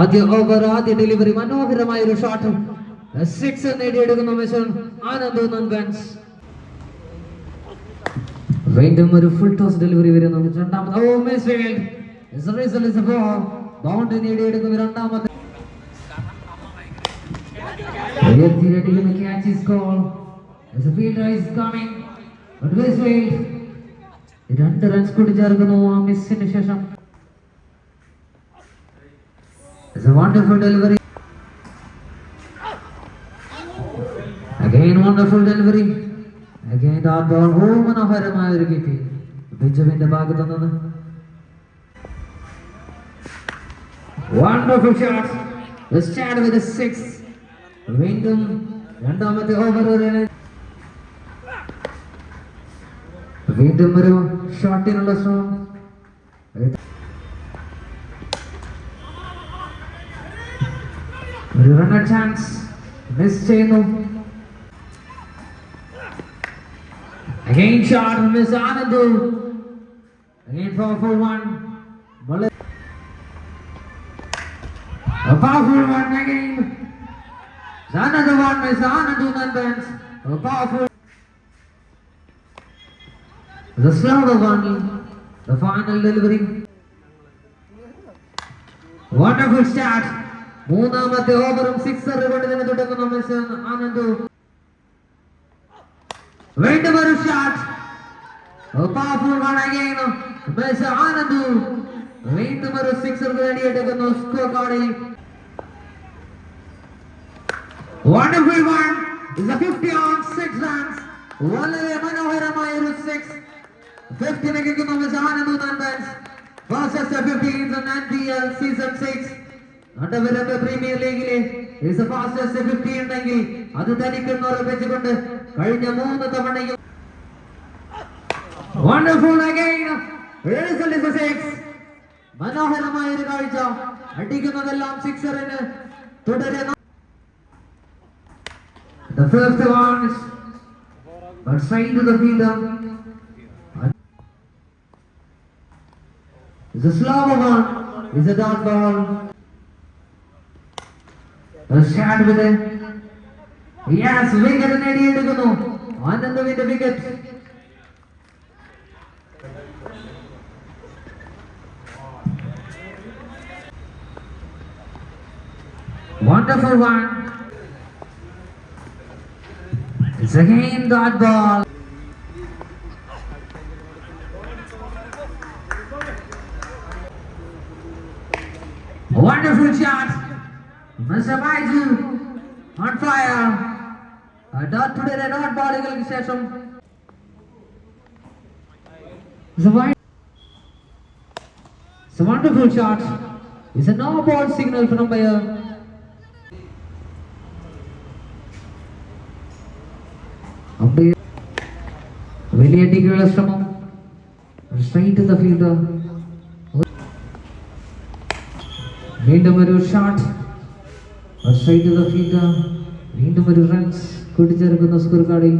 ആദ്യ ഓവർ ആദ്യ ഡെലിവറി മനോഹരമായ ഒരു ഷോട്ട് സിക്സ് നേടിയെടുക്കുന്ന മെഷൻ ആനന്ദ് നൻബൻസ് വീണ്ടും ഒരു ഫുൾ ടോസ് ഡെലിവറി വരുന്നു രണ്ടാമത് ഓ മിസ് ഫീൽഡ് നേടിയെടുക്കുന്നു രണ്ടാമത്തെ. As the fielder is coming. But this field. രണ്ട് റൺസ് കൂടി ചേർക്കുന്നു ആ മിസ്സിന് ശേഷം. It's a wonderful delivery. Again wonderful delivery. Again dot ball. ഓ മനോഹരമായ ഒരു കിട്ടി ബിജുവിന്റെ ഭാഗത്തു നിന്ന്. The start with a six. വീണ്ടും രണ്ടാമത്തെ ഓവർ വീണ്ടും ഒരു ഷോട്ടിനുള്ള ശ്രമം ഒരു റണ്ണർ ചാൻസ് മിസ് ചെയ്യുന്നു Again shot miss Anandu. Again powerful one. വളരെ A powerful one again. Another one miss Anandu Nandans. A powerful. The slower one. The final delivery. Wonderful start. മൂന്നാമത്തെ ഓവറും sixer കൊണ്ട് തന്നെ തുടങ്ങുന്നു മിസ് ആനന്ദു. വീണ്ടും ഒരു shot powerful again miss Anandu. വീണ്ടും ഒരു sixer നേടിയെടുക്കുന്നു സ്കോർ കാർഡിൽ wonderful one 50 on six runs വളരെ മനോഹരമായ ഒരു 6 50 നിൽക്കുന്നു miss Anandu നന്ദൻസ് fastest 50 in the NPL season 6 Nattavarambu premier ലീഗിലെ ഫാസ്റ്റസ്റ്റ് 50 ഉണ്ടെങ്കിൽ അത് തനിക്കെന്ന് ഉറപ്പിച്ചുകൊണ്ട് കഴിഞ്ഞ മൂന്ന് തവണയും മനോഹരമായ ഒരു കാഴ്ച അടിക്കുന്നതെല്ലാം സിക്സറിന് തുടരുന്നു The first one is but to the fielder. It's a slower one. It's a dot ball. A stand with it. Yes, wicket നേടിയെടുക്കുന്നു ആനന്ദവിന്റെ wicket Wonderful one. It's again dot ball. Wonderful shot. Mr. Baiju on fire. Dot തുടരെ dot ബോളുകൾക്ക് ശേഷം It's a wonderful shot. It's a no ball signal from umpire. Umpire. വലിയ അടിക്കുള്ള ശ്രമം straight the fielder വീണ്ടും ഒരു shot the വീണ്ടും ഒരു runs കൂട്ടിച്ചേർക്കുന്ന score കാർഡിൽ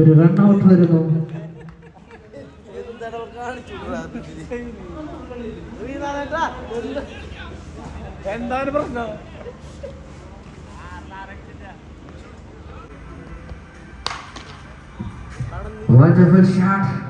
ഒരു റൺ ഔട്ട് വരുന്നു. എന്താണ് പ്രശ്നം? Wonderful shot.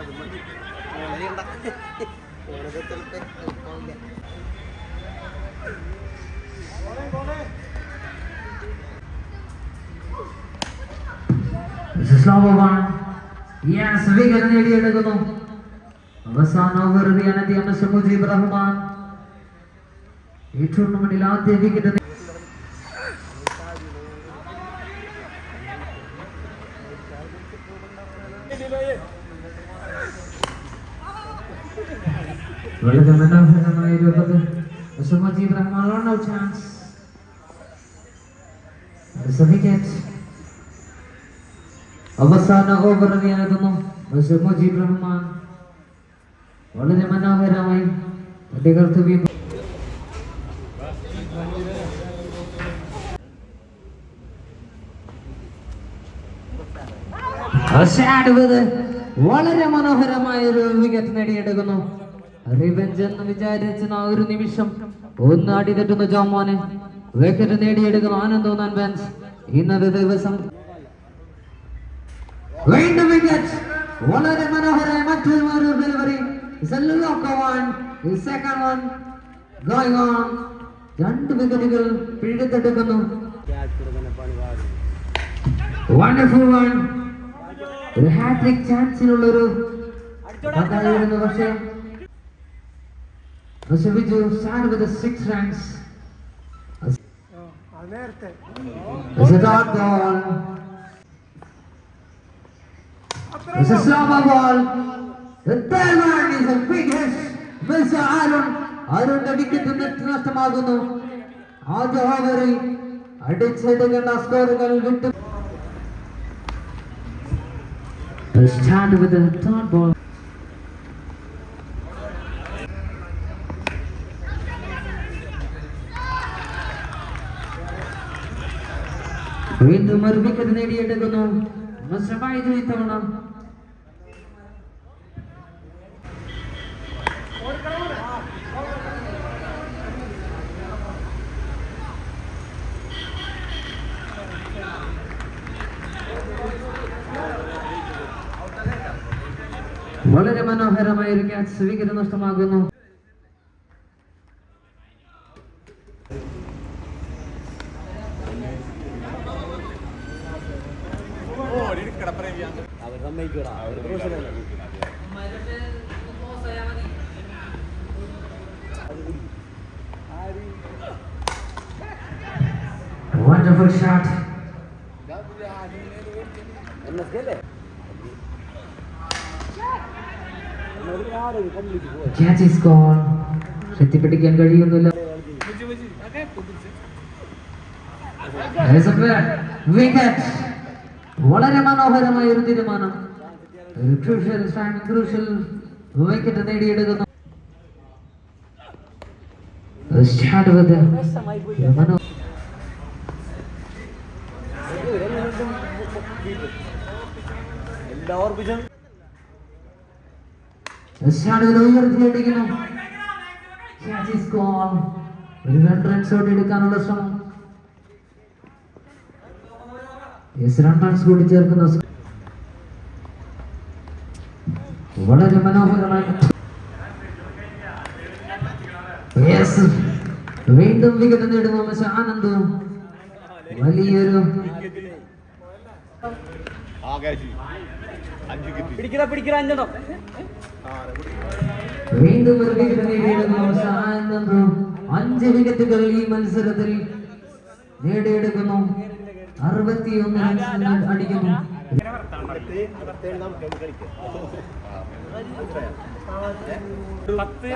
അത് മതി. wicket നേടിയെടുക്കുന്നു. അവസാന ഓവർ മുജീബ് റഹ്മാൻ. ഈ ടൂർണമെന്റിൽ വിക്കറ്റ് വളരെ മനോഹരമായ രൂപത്തിൽ സുമജീബ് റഹ്മാൻ നോ ചാൻസ് വിക്കറ്റ് അവസാന ഓവർ എറിയാകുന്നു മുജീബ് റഹ്മാൻ വളരെ മനോഹരമായി കർത്തവ്യം അവസാനവത് വളരെ മനോഹരമായ ഒരു വിക്കറ്റ് നേടിയെടുക്കുന്നു റിവെഞ്ച് എന്ന് വിചാരിച്ച ഒരു നിമിഷം ഒന്ന് അടി തെറ്റുന്ന ജോമോനെ വിക്കറ്റ് ആനന്ദ് ആനന്ദോ ഫാൻസ് ഇന്നത്തെ ദിവസം വീണ്ടും വിക്കറ്റ് വളരെ മനോഹരമായ മറ്റൊരു ഒരു ഡെലിവറി സെക്കൻഡ് വൺ ഗോയിങ് രണ്ട് വിക്കറ്റുകൾ പിഴുതെടുക്കുന്നു. വണ്ടർഫുൾ വൺ ഒരു ഹാട്രിക് ചാൻസിനുള്ള ഒരു പക്ഷേ പക്ഷെ Viju start with six runs നേരത്തെ It's a dot ball. It's a slow ball. The third one is a big hit. Mr. Aaron. അരുണിന്റെ വിക്കറ്റ് നെറ്റ് നഷ്ടമാകുന്നു ആദ്യ ഓവറിൽ അടിച്ചെടുക്കേണ്ട സ്കോറുകൾ വിട്ടു സ്റ്റാർട്ട് വിത്ത് third ball. ഒരു വിക്കറ്റ് നേടിയെടുക്കുന്നു. മിസ്റ്റർ ഇത്തവണ. വളരെ മനോഹരമായ ഒരു catch wicket നഷ്ടമാകുന്നു professional wonderful shot catch is gone എത്തിപ്പിടിക്കാൻ കഴിയുന്നില്ല. വളരെ മനോഹരമായ ഒരു തീരുമാനം. വിക്കറ്റ് നേടിയെടുക്കുന്നു. സ്റ്റാർട്ട് വിത്ത് എടുക്കാനുള്ള ശ്രമം. കൂടി ചേർക്കുന്ന വളരെ മനോഹരമായി വീണ്ടും വിക്കറ്റ് നേടുന്നു പക്ഷെ ആനന്ദ്. വലിയൊരു പിടിക്കട പിടിക്കട അഞ്ചെണ്ണം. വീണ്ടും ഒരു വിക്കറ്റ് നേടിയെടുക്കുന്നു പക്ഷെ ആനന്ദ്. അഞ്ച് വിക്കറ്റുകൾ ഈ മത്സരത്തിൽ നേടിയെടുക്കുന്നു. അറുപത്തിയൊന്ന് അടിക്കുന്നു.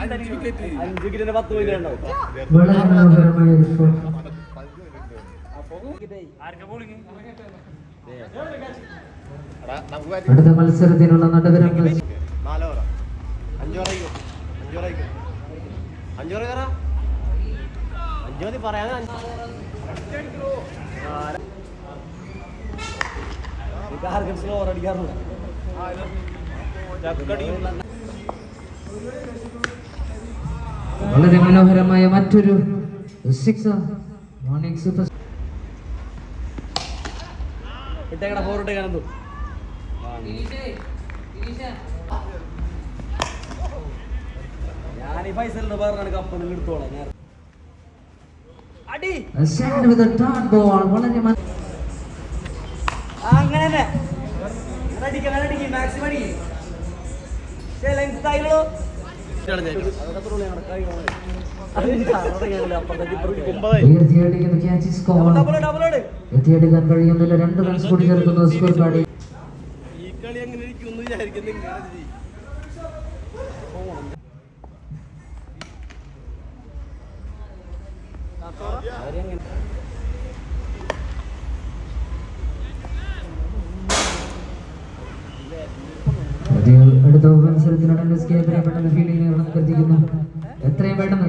അഞ്ച് വിക്കറ്റിന് പത്ത് ഷോട്ട് അടുത്ത മത്സരത്തിനുള്ള നടുവരങ്ങൾ നാലോറ അഞ്ചോറയ്ക്കോ അഞ്ചോറയ്ക്കോ അഞ്ചോറ കയറാ അഞ്ചു മതി പറയാതെ ആർക്കും സ്ലോ അടിക്കാറുണ്ട് വളരെ മനോഹരമായ മറ്റൊരു സിക്സ് മോർണിംഗ് സൂപ്പർ ഇട്ടേക്കട ഫോർ ഇട്ടേക്കാനെന്തോ ഞാൻ ഈ പൈസ പറഞ്ഞാണ് കപ്പ് നിങ്ങൾ എടുത്തോളാം. നേരത്തെ അടി! അങ്ങനെ തന്നെ. അടിക്ക്, അടിക്ക്, maximum അടിക്ക്. എത്തിയെടുക്കാൻ കഴിയുന്നില്ല രണ്ട് റൺസ് കൂടി ചേർക്കുന്നു സ്കോർ കാർഡ് ഈ കളി വിചാരിക്കുന്നത് ഇങ്ങനെ ചെയ്യ്. അവരങ്ങനെ പ്രതികൾ അടുത്ത മത്സരത്തിനോട് കെ പ്രിയപ്പെട്ട പെട്ടെന്ന് ഫീൽഡിംഗ് കരുതിക്കുന്നു എത്രയും പെട്ടെന്ന്